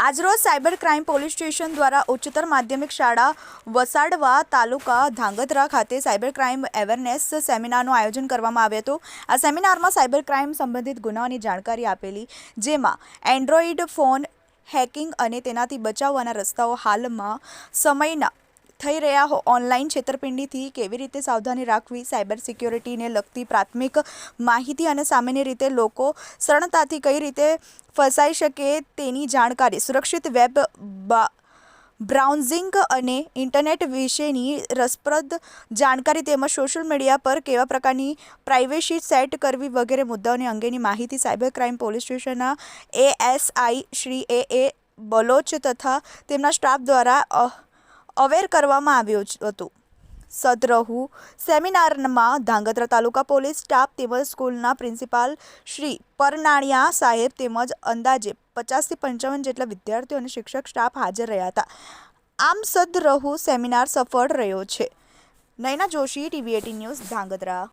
આજરોજ cyber crime police station દ્વારા ઉચ્ચતર માધ્યમિક શાળા વસાડવા તાલુકા ધાંગધ્રા ખાતે સાયબર ક્રાઇમ અવેરનેસ સેમિનારનું આયોજન કરવામાં આવ્યું હતું. આ સેમિનારમાં સાયબર ક્રાઇમ સંબંધિત ગુનાઓની જાણકારી આપેલી, જેમાં એન્ડ્રોઈડ ફોન હેકિંગ અને તેનાથી બચાવવાના રસ્તાઓ હાલમાં સમયના થઈ રહ્યા હો ઓનલાઈન છેતરપિંડીથી કેવી રીતે સાવધાની રાખવી? સાયબર સિક્યોરિટીને લગતી પ્રાથમિક માહિતી અને સામાન્ય રીતે લોકો સરળતાથી કઈ રીતે ફસાઈ શકે તેની જાણકારી? સુરક્ષિત વેબ બ્રાઉઝિંગ અને ઇન્ટરનેટ વિશેની રસપ્રદ જાણકારી તેમજ સોશિયલ મીડિયા પર કેવા પ્રકારની પ્રાઇવેસી સેટ કરવી વગેરે મુદ્દાઓની અંગેની માહિતી સાયબર ક્રાઇમ પોલીસ સ્ટેશનના ASI Shri A A Baloch તથા તેમના સ્ટાફ દ્વારા અવેર કરવામાં આવ્યું હતું. સદરહુ સેમિનારમાં ધાંગધ્રા તાલુકા પોલીસ સ્ટાફ તેમજ સ્કૂલના પ્રિન્સિપાલ શ્રી પરનાણિયા સાહેબ તેમજ અંદાજે પચાસથી પંચાવન જેટલા વિદ્યાર્થીઓ અને શિક્ષક સ્ટાફ હાજર રહ્યા હતા. આમ સદરહુ સેમિનાર સફળ રહ્યો છે. Nayana Joshi, TV AT news Dhrangadhra.